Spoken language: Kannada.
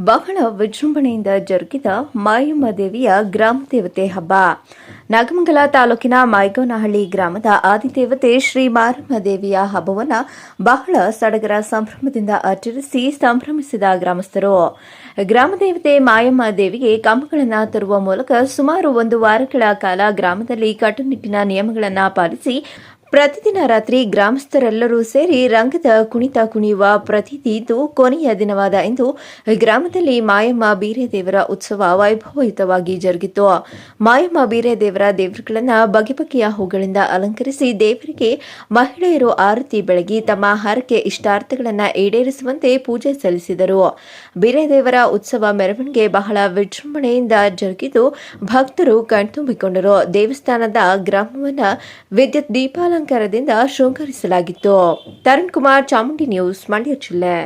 ಬಹಳ ವಿಜೃಂಭಣೆಯಿಂದ ಜರುಗಿದ ಮಾಯಮ್ಮ ದೇವಿಯ ಗ್ರಾಮ ದೇವತೆ ಹಬ್ಬ. ನಾಗಮಂಗಲ ತಾಲೂಕಿನ ಮೈಗೋನಹಳ್ಳಿ ಗ್ರಾಮದ ಆದಿದೇವತೆ ಶ್ರೀ ಮಾರಮ್ಮ ದೇವಿಯ ಹಬ್ಬವನ್ನು ಬಹಳ ಸಡಗರ ಸಂಭ್ರಮದಿಂದ ಆಚರಿಸಿ ಸಂಭ್ರಮಿಸಿದ ಗ್ರಾಮಸ್ಥರು. ಗ್ರಾಮದೇವತೆ ಮಾಯಮ್ಮ ದೇವಿಗೆ ಕಂಬಗಳನ್ನು ತರುವ ಮೂಲಕ ಸುಮಾರು ಒಂದು ವಾರಗಳ ಕಾಲ ಗ್ರಾಮದಲ್ಲಿ ಕಟ್ಟುನಿಟ್ಟಿನ ನಿಯಮಗಳನ್ನು ಪಾಲಿಸಿ ಪ್ರತಿದಿನ ರಾತ್ರಿ ಗ್ರಾಮಸ್ಥರೆಲ್ಲರೂ ಸೇರಿ ರಂಗದ ಕುಣಿತ ಕುಣಿಯುವ ಪ್ರತೀತಿ ಇದ್ದು ಕೊನೆಯ ದಿನವಾದ ಇಂದು. ಗ್ರಾಮದಲ್ಲಿ ಮಾಯಮ್ಮ ಬೀರೇದೇವರ ಉತ್ಸವ ವೈಭವಯುತವಾಗಿ ಜರುಗಿತು. ಮಾಯಮ್ಮ ಬೀರೇದೇವರ ದೇವರುಗಳನ್ನು ಬಗೆ ಬಗೆಯ ಹೂಗಳಿಂದ ಅಲಂಕರಿಸಿ ದೇವರಿಗೆ ಮಹಿಳೆಯರು ಆರತಿ ಬೆಳಗಿ ತಮ್ಮ ಹರಕೆ ಇಷ್ಟಾರ್ಥಗಳನ್ನು ಈಡೇರಿಸುವಂತೆ ಪೂಜೆ ಸಲ್ಲಿಸಿದರು. ಬೀರೇದೇವರ ಉತ್ಸವ ಮೆರವಣಿಗೆ ಬಹಳ ವಿಜೃಂಭಣೆಯಿಂದ ಜರುಗಿದ್ದು ಭಕ್ತರು ಕಣ್ತುಂಬಿಕೊಂಡರು. ದೇವಸ್ಥಾನದ ಗ್ರಾಮವನ್ನ ವಿದ್ಯುತ್ ದೀಪಾಲಂಕಾರದಿಂದ ಶೃಂಗರಿಸಲಾಗಿತ್ತು. ತರುಣ್ ಕುಮಾರ್ ಚಾಮುಂಡಿ ನ್ಯೂಸ್ ಮಂಡ್ಯ ಜಿಲ್ಲೆ.